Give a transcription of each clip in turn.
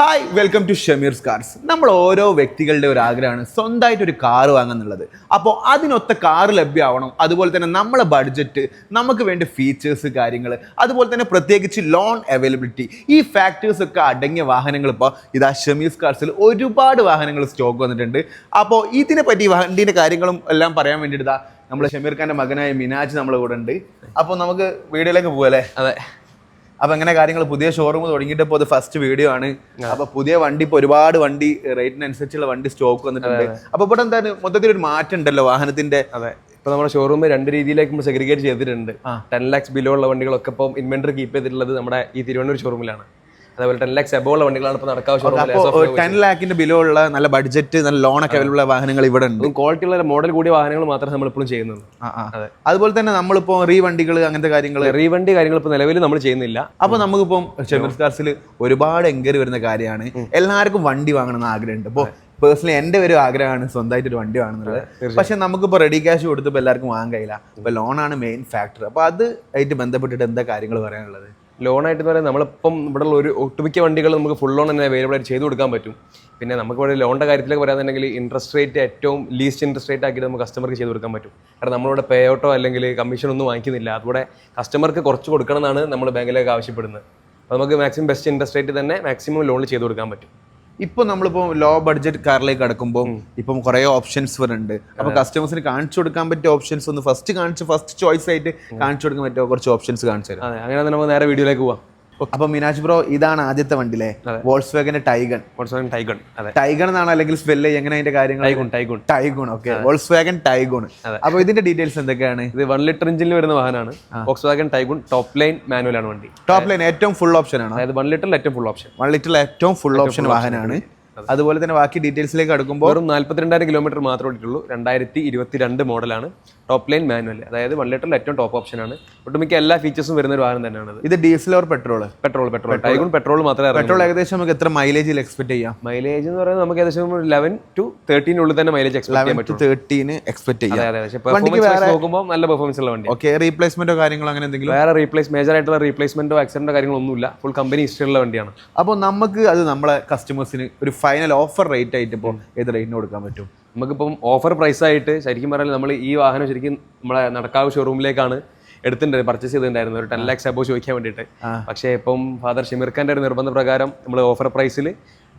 Hi welcome to Shameer's cars നമ്മൾ ഓരോ വ്യക്തികളുടെ ഒരു ആഗ്രഹമാണ് സ്വന്തമായിട്ട് ഒരു കാർ വാങ്ങുന്നുള്ളത്. അപ്പോൾ അതിനൊത്ത കാർ ലഭ്യമാവണം. അതുപോലെ തന്നെ നമ്മളെ ബഡ്ജറ്റ് നമുക്ക് വേണ്ട ഫീച്ചേഴ്സ് കാര്യങ്ങൾ. അതുപോലെ തന്നെ പ്രത്യേകിച്ച് ലോൺ അവൈലബിലിറ്റി ഈ ഫാക്ടേഴ്സ് ഒക്കെ അടങ്ങിയ വാഹനങ്ങൾ ഇപ്പോൾ ഇതാ ഷമീസ് കാർസിൽ ഒരുപാട് വാഹനങ്ങൾ സ്റ്റോക്ക് വന്നിട്ടുണ്ട്. അപ്പോൾ ഇതിനെ പറ്റി വണ്ടീന്റെ കാര്യങ്ങളും എല്ലാം പറയാൻ വേണ്ടിയിട്ട് നമ്മൾ ഷമീർ ഖാന്റെ മകനായ മിനാജ് നമ്മളെ കൂടെ ഉണ്ട്. അപ്പോൾ നമുക്ക് വീഡിയോയിലേക്ക് പോകല്ലേ അതെ. അപ്പൊ അങ്ങനെ കാര്യങ്ങൾ പുതിയ ഷോറൂം തുടങ്ങിയിട്ടപ്പോ അത് ഫസ്റ്റ് വീഡിയോ ആണ്. അപ്പൊ പുതിയ വണ്ടി ഇപ്പൊ ഒരുപാട് വണ്ടി റേറ്റിനനുസരിച്ചുള്ള വണ്ടി സ്റ്റോക്ക് വന്നിട്ടുണ്ട്. അപ്പൊ ഇവിടെ എന്താണ് മൊത്തത്തിൽ ഒരു മാറ്റം ഉണ്ടല്ലോ വാഹനത്തിന്റെ? അതെ. ഇപ്പൊ നമ്മുടെ ഷോറൂം രണ്ട് രീതിയിലേക്ക് നമ്മൾ സെഗ്രിഗേറ്റ് ചെയ്തിട്ടുണ്ട്. ടെൻ ലാക്സ് ബിലോ ഉള്ള വണ്ടികളൊക്കെ ഇപ്പം ഇൻവെന്ററി കീപ്പ് ചെയ്തിട്ടുള്ളത് നമ്മുടെ ഈ തിരുവനന്തപുരം ഷോറൂമിലാണ് അതേപോലെ ടെൻ ലാക്സ് എബോ ഉള്ള വണ്ടികളാണ് ഇപ്പോൾ നടക്കാവ് അപ്പോ ഷോറൂമിൽ ടെൻ ലാക്കിന്റെ ബിലോ ഉള്ള നല്ല ബഡ്ജറ്റ് നല്ല ലോൺ ഒക്കെ അവൈലബിൾ വാഹനങ്ങൾ ഇവിടെ ഉണ്ട്. ക്വാളിറ്റി ഉള്ള മോഡൽ കൂടിയ വാഹനങ്ങൾ മാത്രമേ നമ്മൾ ഇപ്പോഴും ആ. അതുപോലെ തന്നെ നമ്മളിപ്പോ റീ വണ്ടികൾ അങ്ങനത്തെ കാര്യങ്ങൾ റീവണ്ടി കാര്യങ്ങൾ ഇപ്പോൾ നിലവിൽ നമ്മൾ ചെയ്യുന്നില്ല. അപ്പൊ നമുക്കിപ്പം ഷെമിർ കാർസിൽ ഒരുപാട് എൻക്വയറി വരുന്ന കാര്യമാണ്. എല്ലാവർക്കും വണ്ടി വാങ്ങണം എന്ന് ആഗ്രഹമുണ്ട്. ഇപ്പോൾ പേഴ്സണലി എന്റെ ഒരു ആഗ്രഹമാണ് സ്വന്തമായിട്ട് ഒരു വണ്ടി വാങ്ങുന്നത് പക്ഷെ നമുക്കിപ്പോൾ റെഡി ക്യാഷ് കൊടുത്തപ്പോൾ എല്ലാവർക്കും വാങ്ങാൻ കഴിയില്ല. അപ്പോൾ ലോണാണ് മെയിൻ ഫാക്ടർ അപ്പോൾ അത് ആയിട്ട് ബന്ധപ്പെട്ടിട്ട് എന്താ കാര്യങ്ങൾ പറയാനുള്ളത്? ലോൺ ആയിട്ട് പറയുന്നത് നമ്മളിപ്പം ഇവിടെ ഉള്ള ഒരു ഒട്ടുമിക്ക വണ്ടികൾ നമുക്ക് ഫുൾ ലോൺ തന്നെ അവൈലബിൾ ആയിട്ട് ചെയ്ത് കൊടുക്കാൻ പറ്റും. പിന്നെ നമുക്ക് ഇവിടെ ലോണിന്റെ കാര്യത്തിലൊക്കെ പറയാന്നുണ്ടെങ്കിൽ ഇൻട്രസ്റ്റ് റേറ്റ് ഏറ്റവും ലീസ്റ്റ് ഇൻട്രസ്റ്റ് റേറ്റ് ആക്കിയിട്ട് നമുക്ക് കസ്റ്റമർക്ക് ചെയ്ത് കൊടുക്കാൻ പറ്റും. കാരണം നമ്മളിവിടെ പേ ഔട്ടോ അല്ലെങ്കിൽ കമ്മീഷൻ ഒന്നും വാങ്ങിക്കുന്നില്ല. അതുകൂടെ കസ്റ്റമർക്ക് കുറച്ച് കൊടുക്കണം എന്നാണ് നമ്മൾ ബാങ്കിലേക്ക് ആവശ്യപ്പെടുന്നത്. അപ്പോൾ നമുക്ക് മാക്സിമം ബെസ്റ്റ് ഇൻട്രസ്റ്റ് റേറ്റ് തന്നെ മാക്സിമം ലോണിൽ ചെയ്ത് കൊടുക്കാൻ പറ്റും. ഇപ്പോൾ നമ്മളിപ്പോൾ ലോ ബഡ്ജറ്റ് കാറിലേക്ക് കടക്കുമ്പോൾ ഇപ്പം കുറേ ഓപ്ഷൻസ് വരുന്നുണ്ട്. അപ്പോൾ കസ്റ്റമേഴ്സിന് കാണിച്ചു കൊടുക്കാൻ പറ്റിയ ഓപ്ഷൻസ് ഒന്ന് ഫസ്റ്റ് കാണിച്ച് ഫസ്റ്റ് ചോയ്സ് ആയിട്ട് കാണിച്ചു കൊടുക്കാൻ പറ്റിയ കുറച്ച് ഓപ്ഷൻസ് കാണിച്ചു തരാം. അങ്ങനെ നമുക്ക് നേരെ വീഡിയോയിലേക്ക് പോവാം. അപ്പോൾ മിനാജ് ബ്രോ ഇതാണ് ആദ്യത്തെ വണ്ടിയിലെ വോൾസ് വാഗന്റെ ടൈഗൺ. കുറച്ച് ടൈഗൺ അതെ. ടൈഗൺ എന്നാണ്? അല്ലെങ്കിൽ സ്പെല്ല് എങ്ങനെ അതിന്റെ കാര്യങ്ങൾ? Taigun Taigun. Taigun okay. Volkswagen Taigun. അപ്പൊ ഇതിന്റെ ഡീറ്റെയിൽസ് എന്തൊക്കെയാണ്? ഇത് വൺ ലിറ്റർ എഞ്ചിനിൽ വരുന്ന വാഹനമാണ്. Volkswagen Taigun top line manual ആണ് വണ്ടി. ടോപ്പ് ലൈൻ ഏറ്റവും ഫുൾ ഓപ്ഷൻ ആണ്. അതായത് വൺ ലിറ്ററിൽ ഏറ്റവും ഫുൾ ഓപ്ഷൻ വൺ ലിറ്ററിൽ ഏറ്റവും ഫുൾ ഓപ്ഷൻ വാഹനമാണ്. അതുപോലെ തന്നെ ബാക്കി ഡീറ്റെയിൽസിലേക്ക് അടുക്കുമ്പോൾ വെറും നാല്പത്തിരണ്ടായിരം കിലോമീറ്റർ മാത്രമേ ഓടിയിട്ടുള്ളൂ. രണ്ടായിരത്തി ഇരുപത്തി രണ്ട് മോഡലാണ് ടോപ്പ് ലൈൻ മാനുവൽ അതായത് വൺ ലിറ്ററിൽ ഏറ്റവും ടോപ്പ് ഓപ്ഷനാണ് ഒട്ടുമിക്ക എല്ലാ ഫീച്ചേഴ്സും വരുന്ന ഒരു വാഹനം തന്നെയാണ് ഇത് diesel or petrol petrol petrol Taigun petrol മാത്രമേ പെട്രോൾ ഏകദേശം നമുക്ക് എത്ര മൈലേജിൽ എക്സ്പെക്ട് ചെയ്യാം? മൈലേജ് എന്ന് പറയുന്നത് നമുക്ക് ഏകദേശം ലെവൻ ടു തേർട്ടീനുള്ളിൽ തന്നെ മൈലേജ് എക്സ്പെക്ട് ചെയ്യാൻ പറ്റും തേർട്ടീന് എക്സ്പെക്ട് ചെയ്യാം. നോക്കുമ്പോൾ നല്ല പെർഫോമൻസ് ഉള്ള വണ്ടി ഓക്കെ റീപ്ലേസ്മെന്റോ കാര്യങ്ങളോ അങ്ങനെ എന്തെങ്കിലും? വേറെ റീപ്ലേസ് മേജർ ആയിട്ടുള്ള റീപ്ലേസ്മെന്റോ ആക്സിഡന്റോ കാര്യങ്ങളൊന്നുമില്ല. ഫുൾ കമ്പനി ഹിസ്റ്ററി ഉള്ള വണ്ടിയാണ്. അപ്പോൾ നമുക്ക് അത് നമ്മളെ കസ്റ്റമേഴ്സിന് ഒരു ഫൈനൽ ഓഫർ റേറ്റ് ആയിട്ട് ഇപ്പോൾ ഏത് റേറ്റിന് കൊടുക്കാൻ പറ്റും? നമുക്കിപ്പം ഓഫർ പ്രൈസായിട്ട് ശരിക്കും പറഞ്ഞാൽ നമ്മൾ ഈ വാഹനം ശരിക്കും നമ്മളെ നടക്കാവ് ഷോറൂമിലേക്കാണ് എടുത്തിട്ടുണ്ട് പർച്ചേസ് ചെയ്തിട്ടുണ്ടായിരുന്നു ഒരു ടെൻ ലാക്സ് അബോ ചോദിക്കാൻ വേണ്ടിയിട്ട്. പക്ഷേ ഇപ്പം ഫാദർ ഷിമിർഖാന്റെ ഒരു നിർബന്ധ പ്രകാരം നമ്മൾ ഓഫർ പ്രൈസിൽ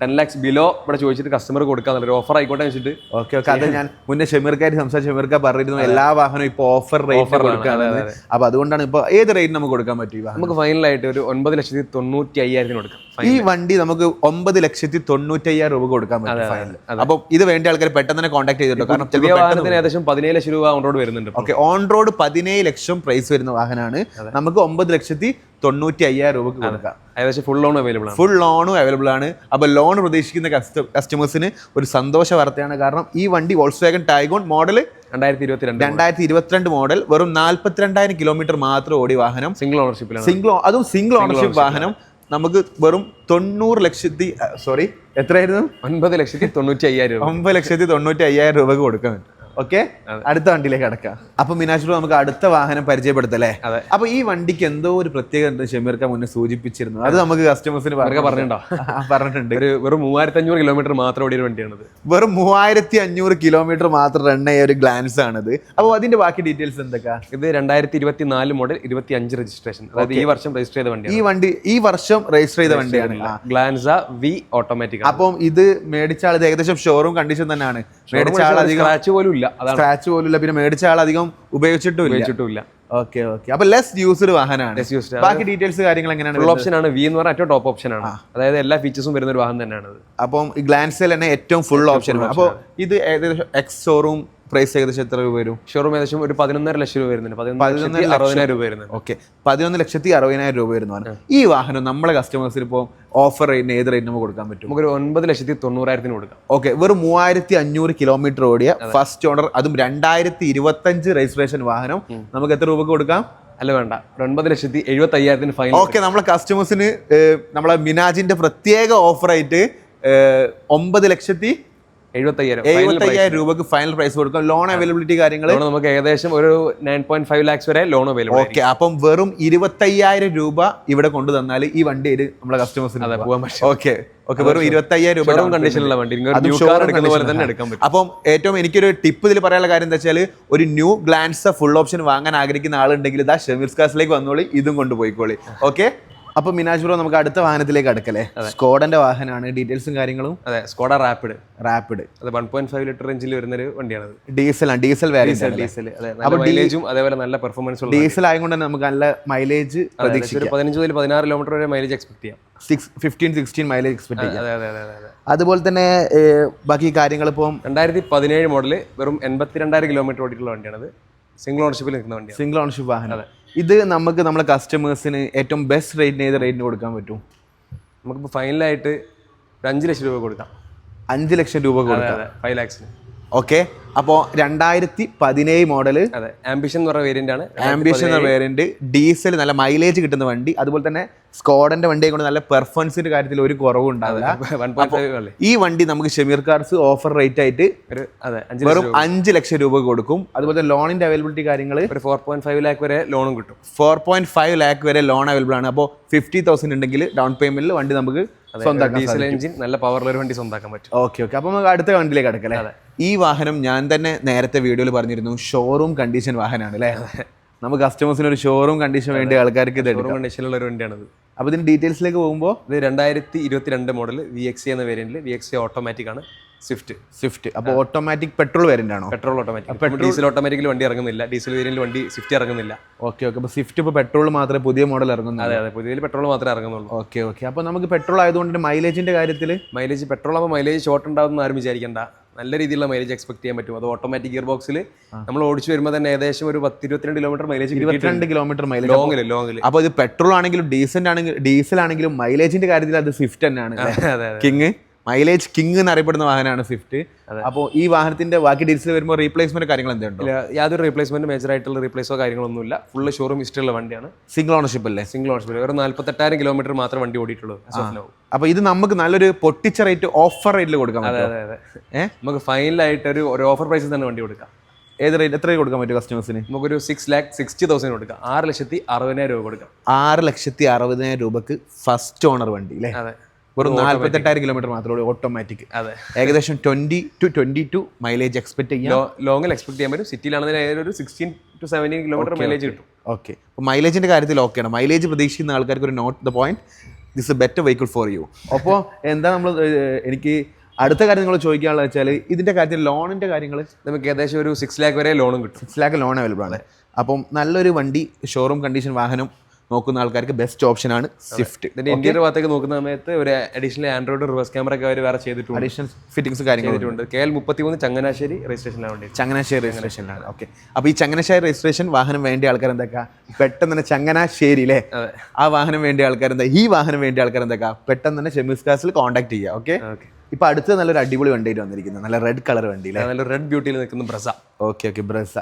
ടെൻ ലാക്സ് ബിലോ ഇവിടെ ചോദിച്ചിട്ട് കസ്റ്റമർ കൊടുക്കാൻ ഒരു ഓഫർ ആയിക്കോട്ടെ വെച്ചിട്ട് ഓക്കെ ഓക്കെ. അത്. ഞാൻ മുന്നേ ഷെമീർക്കാർ സംസാരിച്ച ഷമീർക്ക പറഞ്ഞിരുന്നു എല്ലാ വാഹനവും ഇപ്പോൾ ഓഫർ റേറ്റ് കൊടുക്കുകയാണ് അപ്പോൾ അതുകൊണ്ടാണ് ഇപ്പോൾ ഏത് റേറ്റ് നമുക്ക് കൊടുക്കാൻ പറ്റും നമുക്ക് ഫൈനലായിട്ട് ഒരു ഒൻപത് ലക്ഷത്തി തൊണ്ണൂറ്റി അയ്യായിരത്തിന് കൊടുക്കാം ഈ വണ്ടി നമുക്ക് ഒമ്പത് ലക്ഷത്തി തൊണ്ണൂറ്റി അയ്യായിരം രൂപ കൊടുക്കാൻ പറ്റും ഫൈനൽ അപ്പോൾ ഇത് വേണ്ട ആൾക്കാർ പെട്ടെന്ന് തന്നെ കോൺടാക്ട് ചെയ്തിട്ടോ? കാരണം ചെറിയ വാഹനത്തിന് ഏകദേശം പതിനേഴ് ലക്ഷം രൂപ ഓൺ റോഡ് വരുന്നുണ്ട് ഇപ്പം. ഓക്കെ ഓൺ റോഡ് പതിനേഴ് ലക്ഷം പ്രൈസ് വരുന്ന വാഹനമാണ് നമുക്ക് ഒമ്പത് ലക്ഷത്തി തൊണ്ണൂറ്റി അയ്യായിരം രൂപക്ക് കൊടുക്കാം. ഏകദേശം ഫുൾ ലോൺ അവൈലബിൾ ആണ്. ഫുൾ ലോണും അവൈലബിൾ ആണ്. അപ്പോൾ ലോൺ പ്രതീക്ഷിക്കുന്ന കസ്റ്റമേഴ്സിന് ഒരു സന്തോഷ വാർത്തയാണ്. കാരണം ഈ വണ്ടി വോൾസ് വാഗൺ ടൈഗോൺ മോഡൽ രണ്ടായിരത്തി ഇരുപത്തി രണ്ട് രണ്ടായിരത്തി ഇരുപത്തിരണ്ട് മോഡൽ വെറും നാൽപ്പത്തിരണ്ടായിരം കിലോമീറ്റർ മാത്രം ഓടി വാഹനം. സിംഗിൾ ഓണർഷിപ്പിലാണ് സിംഗിൾ അതും സിംഗിൾ ഓണർഷിപ്പ് വാഹനം. നമുക്ക് വെറും തൊണ്ണൂറ് ലക്ഷത്തി സോറി എത്രയായിരുന്നു? ഒൻപത് ലക്ഷത്തി തൊണ്ണൂറ്റി അയ്യായിരം രൂപ. ഒമ്പത് ലക്ഷത്തി തൊണ്ണൂറ്റി അയ്യായിരം രൂപക്ക് കൊടുക്കാൻ പറ്റും. ഓക്കെ? അടുത്ത വണ്ടിയിലേക്ക് അടക്കാം അപ്പൊ മീനാക്ഷി ബ്രോ നമുക്ക് അടുത്ത വാഹനം പരിചയപ്പെടുത്തല്ലേ. അപ്പൊ ഈ വണ്ടിക്ക് എന്തോ ഒരു പ്രത്യേകത ഉണ്ട് ഷമീർക്ക മുന്നേ സൂചിപ്പിച്ചിരുന്നു. അത് നമുക്ക് കസ്റ്റമേഴ്സിന് പറഞ്ഞു പറഞ്ഞിട്ടുണ്ടോ? പറഞ്ഞിട്ടുണ്ട്. ഒരു വെറും മൂവായിരത്തി അഞ്ഞൂറ് കിലോമീറ്റർ മാത്രം ഓടിയ വണ്ടിയാണത്. വെറും മൂവായിരത്തി അഞ്ഞൂറ് കിലോമീറ്റർ മാത്രം റൺ ആയ ഒരു ഗ്ലാൻസ് ആണിത്. അപ്പോൾ അതിന്റെ ബാക്കി ഡീറ്റെയിൽസ് എന്തൊക്കെ? ഇത് രണ്ടായിരത്തി ഇരുപത്തി നാല് മോഡൽ ഇരുപത്തി അഞ്ച് രജിസ്ട്രേഷൻ അതായത് ഈ വർഷം രജിസ്റ്റർ ചെയ്ത വണ്ടി ഈ വണ്ടി ഈ വർഷം രജിസ്റ്റർ ചെയ്ത വണ്ടിയാണ്. ഗ്ലാൻസ വി ഓട്ടോമാറ്റിക് അപ്പം ഇത് മേടിച്ചാൽ ഏകദേശം ഷോറൂം കണ്ടീഷൻ തന്നെയാണ്. മേടിച്ചാൽ സ്ക്രാച്ച് പോലും ഇല്ല സ്ക്രാച്ച് പോലും ഇല്ല പിന്നെ മേടിച്ച ആൾ അധികം ഉപയോഗിച്ചിട്ടും ഉപയോഗിച്ചിട്ടും ഇല്ല ഓക്കെ ഓക്കെ അപ്പൊ ലെസ് യൂസ്ഡ് വാഹനമാണ്. ബാക്കി ഡീറ്റെയിൽസ് കാര്യങ്ങൾ എങ്ങനെയാണ് ഫുൾ ഓപ്ഷൻ ആണ്. വി എന്ന് പറഞ്ഞാൽ ഏറ്റവും ടോപ്പ് ഓപ്ഷൻ ആണ്. അതായത് എല്ലാ ഫീച്ചേഴ്സും വരുന്ന ഒരു വാഹനം തന്നെയാണ് അപ്പം ഗ്ലാൻസിൽ തന്നെ ഏറ്റവും ഫുൾ ഓപ്ഷൻ അപ്പോൾ ഇത് ഏകദേശം എക്സ് ഷോറൂം പ്രൈസ് ഏകദേശം എത്ര രൂപ വരും? ഷോറൂം ഏകദേശം ഒരു പതിനൊന്നര ലക്ഷം രൂപ വരുന്നുണ്ട്. പതിനൊന്ന് അറുപതിനായിരം രൂപ വരുന്നത് ഓക്കെ പതിനൊന്ന് ലക്ഷത്തി അറുപതിനായിരം രൂപ വരുന്നതാണ്. ഈ വാഹനം നമ്മളെ കസ്റ്റമേഴ്സിന് ഇപ്പോൾ ഓഫർ റേറ്റിന് ഏത് റേറ്റ് നമുക്ക് കൊടുക്കാൻ പറ്റും? നമുക്കൊരു ഒൻപത് ലക്ഷത്തി തൊണ്ണൂറായിരത്തിന് കൊടുക്കാം. ഓക്കെ വെറും മൂവായിരത്തി അഞ്ഞൂറ് കിലോമീറ്റർ ഓടിയ ഫസ്റ്റ് ഓണർ അതും രണ്ടായിരത്തി ഇരുപത്തഞ്ച് രജിസ്ട്രേഷൻ വാഹനം നമുക്ക് എത്ര രൂപക്ക് കൊടുക്കാം? അല്ല വേണ്ട. ഒരു ഒൻപത് ലക്ഷത്തി എഴുപത്തി അയ്യായിരത്തിന് ഫൈൻ ഓക്കെ നമ്മളെ കസ്റ്റമേഴ്സിന് നമ്മളെ മിനാജിന്റെ പ്രത്യേക ഓഫർ ആയിട്ട് ഒമ്പത് ലക്ഷത്തി എഴുപത്തയ്യായിരം. എഴുപത്തയ്യായിരം രൂപക്ക് ഫൈനൽ പ്രൈസ് കൊടുക്കും. ലോൺ അവൈലബിലിറ്റി കാര്യങ്ങൾ നമുക്ക് ഏകദേശം ഒരു നയൻ പോയിന്റ് ഫൈവ് ലാക്സ് വരെ ലോൺ അവൈലബിൾ ഓക്കെ അപ്പം വെറും ഇരുപത്തയ്യായിരം രൂപ ഇവിടെ കൊണ്ടു തന്നാൽ ഈ വണ്ടി ഒരു നമ്മളെ കസ്റ്റമേഴ്സിന് പോകാൻ പറ്റും. ഓക്കെ ഓക്കെ വെറും ഇരുപത്തയ്യായിരം രൂപ ഷോറൂം കണ്ടീഷനിലുള്ള വണ്ടി. അപ്പം ഏറ്റവും എനിക്കൊരു ടിപ്പ് ഇതിൽ പറയാനുള്ള കാര്യം എന്താ വെച്ചാൽ ഒരു ന്യൂ ഗ്ലാൻസ് ഫുൾ ഓപ്ഷൻ വാങ്ങാൻ ആഗ്രഹിക്കുന്ന ആളുണ്ടെങ്കിൽ ഇതാ ഷെമിർസ് കാസിലേക്ക് വന്നോളി ഇതും കൊണ്ടുപോയിക്കോളി ഓക്കെ അപ്പൊ മിനാജ് ബ്രോ നമുക്ക് അടുത്ത വാഹനത്തിലേക്ക് അടുക്കല്ലേ സ്കോഡന്റെ വാഹനമാണ്. ഡീറ്റെയിൽസും കാര്യങ്ങളും അതെ സ്കോഡ റാപ്പിഡ് റാപ്പിഡ് അത് വൺ പോയിന്റ് ഫൈവ് ലിറ്റർ റേഞ്ചിൽ വരുന്ന ഒരു വണ്ടിയാണ് ഡീസൽ ആണ് ഡീസൽ അതെ മൈലേജും അതേപോലെ നല്ല പെർഫോമൻസ് ഡീസൽ ആയതുകൊണ്ട് തന്നെ നമുക്ക് നല്ല മൈലേജ് പ്രതീക്ഷിക്കാം. പതിനഞ്ച് മുതൽ പതിനാറ് കിലോമീറ്റർ വരെ മൈലേജ് എക്സ്പെക്ട് ചെയ്യാം. Six fifteen sixteen mileage expect ചെയ്യാം. അതെ അതെ അതെ അതെ. അതെ അതുപോലെ തന്നെ ബാക്കി കാര്യങ്ങൾ ഇപ്പം രണ്ടായിരത്തി പതിനേഴ് മോഡൽ വെറും എൺപത്തി രണ്ടായിരം കിലോമീറ്റർ ഓടിയിട്ടുള്ള വണ്ടിയാണത്. സിംഗിൾ ഓണർഷിപ്പിൽ നിൽക്കുന്ന വണ്ടി സിംഗിൾ ഓണർഷിപ്പ് വാഹനം. ഇത് നമുക്ക് നമ്മുടെ കസ്റ്റമേഴ്സിന് ഏറ്റവും ബെസ്റ്റ് റേറ്റിന് ഏത് റേറ്റിന് കൊടുക്കാൻ പറ്റും? നമുക്കിപ്പോൾ ഫൈനലായിട്ട് ഒരു അഞ്ച് ലക്ഷം രൂപ കൊടുക്കാം. അഞ്ച് ലക്ഷം രൂപ കൊടുക്കാം. ഫൈവ് ലാക്സിന് ഓക്കെ. അപ്പോ രണ്ടായിരത്തി പതിനേഴ് മോഡൽ അതെ. ആംബിഷൻ എന്ന് പറയുന്ന വേരിയന്റ് ആണ്. ആംബിഷൻ എന്ന വേരിയന്റ് ഡീസൽ നല്ല മൈലേജ് കിട്ടുന്ന വണ്ടി. അതുപോലെ തന്നെ സ്കോഡന്റെ വണ്ടിയെ കൊണ്ട് നല്ല പെർഫോമൻസിന്റെ കാര്യത്തിൽ ഒരു കുറവും ഉണ്ടാവില്ല ഈ വണ്ടി നമുക്ക് ഷെമീർ കാർസ് ഓഫർ റേറ്റ് ആയിട്ട് വെറും അഞ്ച് ലക്ഷം രൂപ കൊടുക്കും. അതുപോലെ തന്നെ ലോണിന്റെ അവൈലബിലിറ്റി കാര്യങ്ങൾ ഒരു ഫോർ പോയിന്റ് ഫൈവ് ലാക്ക് വരെ ലോണും കിട്ടും. ഫോർ പോയിന്റ് ഫൈവ് ലാക്ക് വരെ ലോൺ അവൈലബിൾ ആണ്. അപ്പോൾ ഫിഫ്റ്റി തൗസൻഡ് ഉണ്ടെങ്കിൽ ഡൗൺ പേയ്മെന്റിൽ വണ്ടി നമുക്ക് സ്വന്തമാക്കാൻ ഡീസൽ എഞ്ചിൻ നല്ല പവറുള്ള ഒരു വണ്ടി സ്വന്തമാക്കാൻ പറ്റും. ഓക്കെ ഓക്കെ അപ്പോൾ നമുക്ക് അടുത്ത വണ്ടിയിലേക്ക് കിടക്കല്ലേ? ഈ വാഹനം ഞാൻ തന്നെ നേരത്തെ വീഡിയോയിൽ പറഞ്ഞിരുന്നു ഷോറൂം കണ്ടീഷൻ വാഹനമാണ് അല്ലേ? നമുക്ക് കസ്റ്റമേഴ്സിന് ഒരു ഷോറൂം കണ്ടീഷൻ വേണ്ടി ആൾക്കാർക്ക് ഷോറൂം കണ്ടീഷനിലുള്ള ഒരു വണ്ടിയാണത്. അപ്പോൾ ഇതിന്റെ ഡീറ്റെയിൽസിലേക്ക് പോകുമ്പോൾ ഇത് രണ്ടായിരത്തി ഇരുപത്തിരണ്ട് മോഡൽ വി എക്സ് എന്ന വേരിയന്റിൽ വി എക്സ് ഓട്ടോമാറ്റിക് ആണ്. സ്വിഫ്റ്റ് സ്വിഫ്റ്റ് അപ്പോൾ ഓട്ടോമാറ്റിക് പെട്രോൾ വേരിയന്റ് ആണോ? പെട്രോൾ ഓട്ടോമാറ്റിക് ഡീസൽ ഓട്ടോമാറ്റിക്കിൽ വണ്ടി ഇറങ്ങുന്നില്ല. ഡീസൽ വേരിയന്റിൽ വണ്ടി സ്വിഫ്റ്റ് ഇറങ്ങുന്നില്ല. ഓക്കെ ഓക്കെ അപ്പോൾ സ്വിഫ്റ്റ് ഇപ്പോൾ പെട്രോൾ മാത്രമേ പുതിയ മോഡൽ ഇറങ്ങുന്നുള്ളൂ. അതെ അതെ. പുതിയ പെട്രോൾ മാത്രമേ ഇറങ്ങുന്നുള്ളൂ. ഓക്കെ ഓക്കെ അപ്പോൾ നമുക്ക് പെട്രോൾ ആയതുകൊണ്ട് മൈലേജിന്റെ കാര്യത്തിൽ മൈലേജ് പെട്രോൾ ആകുമ്പോൾ മൈലേജ് ഷോർട്ട് ഉണ്ടാവും ആരും വിചാരിക്കേണ്ട. നല്ല രീതിയിലുള്ള മൈലേജ് എക്സ്പെക്ട് ചെയ്യാൻ പറ്റും. അത് ഓട്ടോമാറ്റിക് ഗിയർ ബോക്സിൽ നമ്മൾ ഓടിച്ചു വരുമ്പോൾ തന്നെ ഏകദേശം ഒരു പത്ത് ഇരുപത്തിരണ്ട് കിലോമീറ്റർ മൈലേജ് ഇരുപത്തിരണ്ട് കിലോമീറ്റർ മൈലേജ് ലോങ്ങിൽ ലോങ്ങിൽ അപ്പോൾ ഇത് പെട്രോൾ ആണെങ്കിലും ഡീസൽ ആണെങ്കിലും ഡീസൽ ആണെങ്കിലും മൈലേജിന്റെ കാര്യത്തിൽ അത് സ്വിഫ്റ്റ് തന്നെയാണ് കിങ് മൈലേജ് കിങ് എന്നറിയപ്പെടുന്ന വാഹനമാണ് സ്വിഫ്റ്റ് അപ്പോൾ ഈ വാഹനത്തിന്റെ ബാക്കി ഡീറ്റെയിൽസ് വരുമ്പോൾ റീപ്ലേസ്മെന്റ് കാര്യങ്ങൾ എന്തുണ്ട്? യാതൊരു റീപ്ലേസ്മെന്റ് മേജർ ആയിട്ടുള്ള റീപ്ലേസോ കാര്യങ്ങളൊന്നുമില്ല. ഫുൾ ഷോറൂം ഹിസ്റ്ററിയുള്ള വണ്ടിയാണ്. സിംഗിൾ ഓണർഷിപ്പ് അല്ലേ? സിംഗിൾ ഓണർഷിപ്പ് ഒരു നാല്പത്തെട്ടായിരം കിലോമീറ്റർ മാത്രം വണ്ടി ഓടിയിട്ടുള്ളൂ അപ്പൊ അപ്പോൾ ഇത് നമുക്ക് നല്ലൊരു പൊട്ടിച്ച റേറ്റ് ഓഫർ റേറ്റിൽ കൊടുക്കാം അതെ അതെ അതെ. നമുക്ക് ഫൈനലായിട്ട് ഒരു ഒരു ഓഫർ പ്രൈസിൽ തന്നെ വണ്ടി കൊടുക്കാം. ഏത് റേറ്റ് എത്ര കൊടുക്കാൻ പറ്റും കസ്റ്റമേഴ്സിന് നമുക്കൊരു സിക്സ് ലാക്ക് സിക്സ്റ്റി തൗസൻഡ് കൊടുക്കാം. ആറ് ലക്ഷത്തി അറുപതിനായിരം രൂപ കൊടുക്കാം. ആറ് ലക്ഷത്തി അറുപതിനായിരം രൂപക്ക് ഫസ്റ്റ് ഓണർ വണ്ടി അല്ലേ അതെ. വെറും നാല്പത്തെട്ടായിരം കിലോമീറ്റർ മാത്രമേ ഓട്ടോമാറ്റിക് അതെ. ഏകദേശം twenty two twenty two mileage expect ചെയ്യാം ലോങ്ങിൽ എക്സ്പെക്ട് ചെയ്യാൻ പറ്റും. സിറ്റിയിലാണെങ്കിൽ ഒരു sixteen to seventeen kilometre mileage കിട്ടും. ഓക്കെ അപ്പോൾ മൈലേജിന്റെ കാര്യത്തിൽ ഓക്കെയാണ് മൈലേജ് പ്രതീക്ഷിക്കുന്ന ആൾക്കാർക്ക് ഒരു note the point this a better vehicle for you അപ്പോൾ എന്താ നമ്മൾ എനിക്ക് അടുത്ത കാര്യം നിങ്ങൾ ചോദിക്കാനുള്ളത് വെച്ചാൽ ഇതിന്റെ കാര്യത്തിൽ ലോണിന്റെ കാര്യങ്ങൾ നമുക്ക് ഏകദേശം ഒരു സിക്സ് ലാക്ക് വരെ ലോണും കിട്ടും. സിക്സ് ലാക്ക് ലോൺ അവൈലബിൾ ആണ്. അപ്പം നല്ലൊരു വണ്ടി ഷോറൂം കണ്ടീഷൻ വാഹനം നോക്കുന്ന ആൾക്കാർക്ക് ബെസ്റ്റ് ഓപ്ഷൻ ആണ് സ്വിഫ്റ്റ് ഇതിന്റെ ഇന്ത്യയുടെ ഭാഗത്തേക്ക് നോക്കുന്ന സമയത്ത് ഒരു അഡീഷണൽ ആൻഡ്രോയിഡ് റിവേഴ്സ് ക്യാമറ ഒക്കെ അവർ വേറെ ചെയ്തിട്ടുണ്ട്. അഡീഷണൽ ഫിറ്റിംഗ്സ് കാര്യങ്ങൾ ചെയ്തിട്ടുണ്ട്. കെ എൽ മുപ്പത്തി മൂന്ന് ചങ്ങനാശ്ശേരി രജിസ്ട്രേഷനിലാണ് വേണ്ടി ചങ്ങനാശ്ശേരി. രജിസ്ട്രേഷനിലാണ് ഓക്കെ അപ്പോൾ ഈ ചങ്ങനാശ്ശേരി രജിസ്ട്രേഷൻ വാഹനം വേണ്ടിയ ആൾക്കാർ എന്തൊക്കെയാ പെട്ടെന്ന് തന്നെ ചങ്ങനാശ്ശേരി അല്ലേ ആ വാഹനം വേണ്ടിയ ആൾക്കാർ എന്താ? ഈ വാഹനം വേണ്ടിയ ആൾക്കാർ എന്തൊക്കെയാ പെട്ടെന്ന് തന്നെ ഷെമീസ് കാസിൽ കോൺടാക്ട് ചെയ്യുക ഓക്കെ ഓക്കെ ഇപ്പൊ അടുത്ത് നല്ലൊരു അടിപൊളി വണ്ടിയായിട്ട് വന്നിരിക്കുന്നത്. നല്ല റെഡ് കളർ വണ്ടി നല്ല റെഡ് ബ്യൂട്ടിയിൽ നിൽക്കുന്ന ബ്രസ. Okay okay Brezza.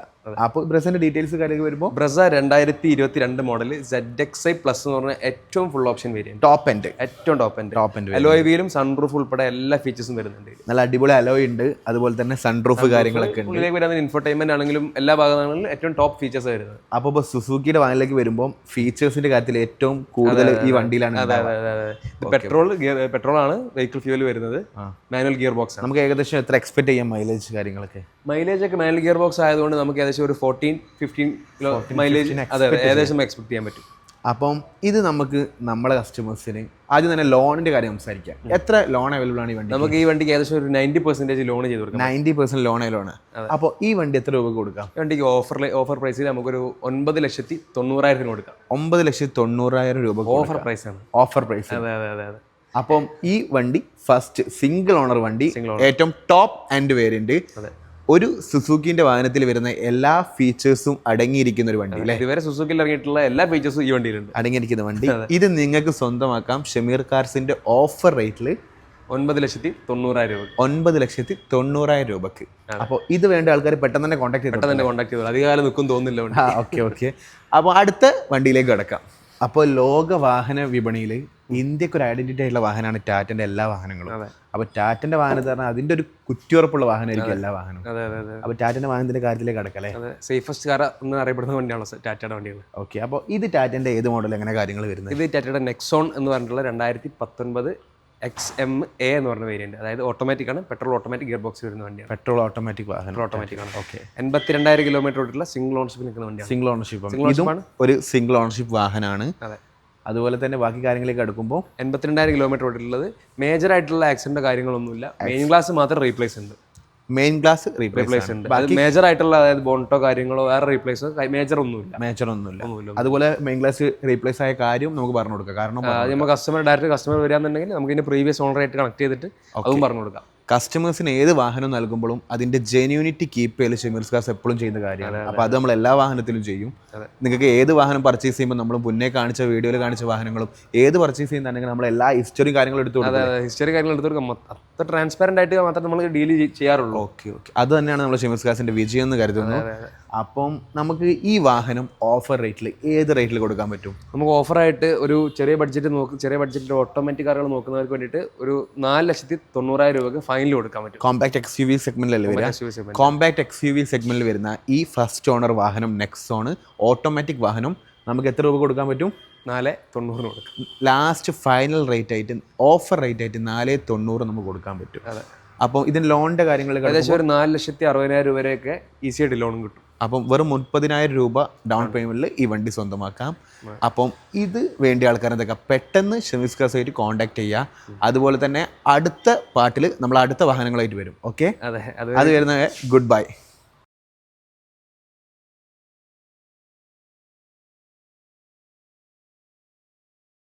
അപ്പോൾ ബ്രസന്റെ ഡീറ്റെയിൽസ് കാര്യങ്ങൾ വരുമ്പോൾ ബ്രസ രണ്ടായിരത്തി ഇരുപത്തി രണ്ട് model Z X I plus എന്ന് പറഞ്ഞ ഏറ്റവും full option variant top end ഏറ്റവും top end top end alloy വീലും sunroof ഉൾപ്പെടെ എല്ലാ ഫീച്ചേഴ്സും വരുന്നുണ്ട്. നല്ല അടിപൊളി അലോയ് ഉണ്ട്. അതുപോലെ തന്നെ സൺറൂഫ് കാര്യങ്ങളൊക്കെ ഉണ്ട്. ഇതിലേക്ക് വരുന്ന ഇൻഫർടൈൻമെന്റ് ആണെങ്കിലും എല്ലാ ഭാഗങ്ങളിലും ഏറ്റവും ടോപ്പ് ഫീച്ചേഴ്സ് വരുന്നത്. അപ്പോൾ ഇപ്പോൾ സുസുക്കിയുടെ വാങ്ങലേക്ക് വരുമ്പോൾ ഫീച്ചേഴ്സിന്റെ കാര്യത്തിൽ ഏറ്റവും കൂടുതൽ ഈ വണ്ടിയിലാണ് പെട്രോൾ പെട്രോളാണ് പെട്രോൾ ആണ് വെഹിക്കിൾ ഫ്യൂവൽ വരുന്നത്. മാനുവൽ ഗിയർ ബോക്സ് ആണ്. നമുക്ക് ഏകദേശം എത്ര എക്സ്പെക്ട് ചെയ്യാം മൈലേജ് കാര്യങ്ങളൊക്കെ? മൈലേജ് ഒക്കെ മാനുവൽ ഗിയർ ബോക്സ് ആയതുകൊണ്ട് നമുക്ക് ഏകദേശം ഒരു ഫോർട്ടീൻ ഫിഫ്റ്റീൻ കിലോ മൈലേജ് അതെ ഏകദേശം എക്സ്പെക്ട് ചെയ്യാൻ പറ്റും. അപ്പം ഇത് നമുക്ക് നമ്മുടെ കസ്റ്റമേഴ്സിന് ആദ്യം തന്നെ ലോണിന്റെ കാര്യം സംസാരിക്കാം. എത്ര ലോൺ അവൈലബിൾ ആണ് ഈ വണ്ടി നമുക്ക് ഈ വണ്ടിക്ക് ഏകദേശം ഒരു നയന്റി പെർസെന്റേജ് ലോൺ ചെയ്ത് കൊടുക്കാം. നയന്റി പെർസെന്റ് ലോൺ ലോണ് അപ്പോൾ ഈ വണ്ടി എത്ര രൂപ കൊടുക്കാം? വണ്ടിക്ക് ഓഫർ ഓഫർ പ്രൈസിൽ നമുക്കൊരു ഒൻപത് ലക്ഷത്തി തൊണ്ണൂറായിരത്തിന് കൊടുക്കാം. ഒമ്പത് ലക്ഷത്തി തൊണ്ണൂറായിരം രൂപ ഓഫർ പ്രൈസ് ആണ്. ഓഫർ പ്രൈസ് അതെ അതെ അതെ. അപ്പം ഈ വണ്ടി ഫസ്റ്റ് സിംഗിൾ ഓണർ വണ്ടി ഏറ്റവും ടോപ്പ് ആൻഡ് വേരിയന്റ്. ഒരു സുസുക്കിന്റെ വാഹനത്തിൽ വരുന്ന എല്ലാ ഫീച്ചേഴ്സും അടങ്ങിയിരിക്കുന്ന ഒരു വണ്ടി അല്ലേ? ഇതുവരെ സുസുക്കിൽ ഇറങ്ങിയിട്ടുള്ള എല്ലാ ഫീച്ചേഴ്സും ഈ വണ്ടിയിലുണ്ട്. അടങ്ങിയിരിക്കുന്ന വണ്ടി. ഇത് നിങ്ങൾക്ക് സ്വന്തമാക്കാം. ഷമീർ കാർസിന്റെ ഓഫർ റേറ്റിൽ ഒൻപത് ലക്ഷത്തി തൊണ്ണൂറായിരം രൂപ ഒൻപത് ലക്ഷത്തി തൊണ്ണൂറായിരം രൂപക്ക്. അപ്പോൾ ഇത് വേണ്ട ആൾക്കാർ പെട്ടെന്ന് തന്നെ കോൺടാക്ട് ചെയ്തു പെട്ടെന്ന് തന്നെ കോൺടാക്ട് ചെയ്തു അധികകാലം നിൽക്കും തോന്നുന്നില്ല ഓക്കെ ഓക്കെ അപ്പോൾ അടുത്ത വണ്ടിയിലേക്ക് കിടക്കാം. അപ്പോൾ ലോക വാഹന വിപണിയിൽ ഇന്ത്യയ്ക്ക് ഒരു ഐഡന്റിറ്റി ആയിട്ടുള്ള വാഹനമാണ് ടാറ്റന്റെ എല്ലാ വാഹനങ്ങളും. അപ്പൊ ടാറ്റന്റെ വാഹനം എന്ന് പറഞ്ഞാൽ അതിന്റെ ഒരു കുറ്റിയുറപ്പുള്ള വാഹനമായിരിക്കും എല്ലാ വാഹനവും. അപ്പൊ ടാറ്റന്റെ വാഹനത്തിന്റെ കാര്യത്തിലേക്ക് കടക്കല്ലേ സേഫസ്റ്റ് കാർ എന്ന് അറിയപ്പെടുന്ന വണ്ടിയാണ് ടാറ്റയുടെ വണ്ടികൾ? ഓക്കെ. അപ്പോൾ ഇത് ടാറ്റന്റെ ഏത് മോഡൽ എങ്ങനെ കാര്യങ്ങൾ വരുന്നത്? ഇത് ടാറ്റയുടെ നെക്സോൺ എന്ന് പറഞ്ഞിട്ടുള്ള രണ്ടായിരത്തി പത്തൊൻപത് എക്സ് എം എ എന്ന് പറഞ്ഞ വേരിയന്റ് അതായത് ഓട്ടോമാറ്റിക് ആണ്. പെട്രോൾ ഓട്ടോമാറ്റിക് ഗിയർ ബോക്സ് വരുന്ന വണ്ടിയാണ്. പെട്രോൾ ഓട്ടോമാറ്റിക് വാഹനം. ഓട്ടോമാറ്റിക് ആണ്. ഓക്കെ. എൺപത്തിരണ്ടായിരം കിലോമീറ്റർ ഓടിയുള്ള സിംഗിൾ ഓൺഷിപ്പ് നിൽക്കുന്ന വണ്ടിയാണ്. സിംഗിൾ ഓണർഷിപ്പ് ആണ്. ഒരു സിംഗിൾ ഓണർഷിപ്പ് വാഹനമാണ്. അതെ. അതുപോലെ തന്നെ ബാക്കി കാര്യങ്ങളിലേക്ക് അടുക്കുമ്പോൾ എൺപത്തിരണ്ടായിരം കിലോമീറ്റർ ഓടിയിട്ടുള്ളത് മേജർ ആയിട്ടുള്ള ആക്സിഡന്റ് കാര്യങ്ങളൊന്നുമില്ല. മെയിൻ ഗ്ലാസ് മാത്രം റീപ്ലേസ് ഉണ്ട്. മെയിൻ ഗ്ലാസ് റീപ്ലേസ് ഉണ്ട്. അത് മേജർ ആയിട്ടുള്ള അതായത് ബോണ്ടോ കാര്യങ്ങളോ വേറെ റീപ്ലേസ് മേജർ ഒന്നുമില്ല. മേജർ ഒന്നുമില്ല. അതുപോലെ മെയിൻ ഗ്ലാസ് റീപ്ലേസ് ആയ കാര്യം നമുക്ക് പറഞ്ഞു കൊടുക്കാം കാരണം നമ്മൾ കസ്റ്റമർ ഡയറക്റ്റ് കസ്റ്റമർ വരികയാണെന്നുണ്ടെങ്കിൽ നമുക്ക് ഇതിന്റെ പ്രീവിയസ് ഓണറായിട്ട് കണക്ട് ചെയ്തിട്ട് അതും പറഞ്ഞു കൊടുക്കാം കസ്റ്റമേഴ്സിന് ഏത് വാഹനം നൽകുമ്പോഴും അതിന്റെ ജെന്യൂനിറ്റി കീപ്പ് ചെയ്യൽ ഷെമീർസ് കാസ് എപ്പോഴും ചെയ്യുന്ന കാര്യമാണ്. അപ്പോൾ അത് നമ്മൾ എല്ലാ വാഹനത്തിലും ചെയ്യും. നിങ്ങൾക്ക് ഏത് വാഹനം പർച്ചേസ് ചെയ്യുമ്പോൾ നമ്മൾ മുന്നേ കാണിച്ച വീഡിയോയിൽ കാണിച്ച വാഹനങ്ങളും ഏത് പർച്ചേസ് ചെയ്യുന്നുണ്ടെങ്കിൽ നമ്മൾ എല്ലാ ഹിസ്റ്ററി കാര്യങ്ങളും എടുത്തു കൊടുക്കും ഹിസ്റ്ററി കാര്യങ്ങൾ എടുത്തു ട്രാൻസ്പെറന്റ് അത്ര ആയിട്ട് മാത്രമേ നമ്മൾ ഡീൽ ചെയ്യാറുള്ളൂ. Okay okay. അത് തന്നെയാണ് നമ്മൾ ഷെമീർസ് കാസിന്റെ വിജയം എന്ന് കരുതുന്നത് അപ്പം നമുക്ക് ഈ വാഹനം ഓഫർ റേറ്റിൽ ഏത് റേറ്റിൽ കൊടുക്കാൻ പറ്റും? നമുക്ക് ഓഫറായിട്ട് ഒരു ചെറിയ ബഡ്ജറ്റ് നോക്ക് ചെറിയ ബഡ്ജറ്റിൽ ഓട്ടോമാറ്റിക് കാറുകൾ നോക്കുന്നവർക്ക് വേണ്ടിയിട്ട് ഒരു നാല് ലക്ഷത്തി തൊണ്ണൂറായിരം രൂപയ്ക്ക് ഫൈനൽ കൊടുക്കാൻ പറ്റും. കോമ്പാക്ട് എക്സ് യു വി സെഗ്മെന്റിലല്ലേ വരിക? കോമ്പാക്ട് എക്സ് യു വി സെഗ്മെന്റിൽ വരുന്ന ഈ ഫസ്റ്റ് ഓണർ വാഹനം നെക്സോണ് ഓട്ടോമാറ്റിക് വാഹനം നമുക്ക് എത്ര രൂപ കൊടുക്കാൻ പറ്റും? നാല് തൊണ്ണൂറിന് കൊടുക്കും. ലാസ്റ്റ് ഫൈനൽ റേറ്റ് ആയിട്ട് ഓഫർ റേറ്റ് ആയിട്ട് നാല് തൊണ്ണൂറ് നമുക്ക് കൊടുക്കാൻ പറ്റും. അപ്പോൾ ഇതിന് ലോണിന്റെ കാര്യങ്ങൾ ഏകദേശം ഒരു നാല് ലക്ഷത്തി അറുപതിനായിരം രൂപ വരെയൊക്കെ ഈസി ആയിട്ട് ലോണും കിട്ടും. അപ്പം വെറും മുപ്പതിനായിരം രൂപ ഡൗൺ പേയ്മെന്റിൽ ഈ വണ്ടി സ്വന്തമാക്കാം. അപ്പം ഇത് വേണ്ടിയ ആൾക്കാർ എന്തൊക്കെ? പെട്ടെന്ന് ഷെമിസ് കാസായിട്ട് കോൺടാക്ട് ചെയ്യുക അതുപോലെ തന്നെ അടുത്ത പാട്ടിൽ നമ്മൾ അടുത്ത വാഹനങ്ങളായിട്ട് വരും. ഓക്കെ അതെ. അത് അത് വരുന്ന ഗുഡ് ബൈ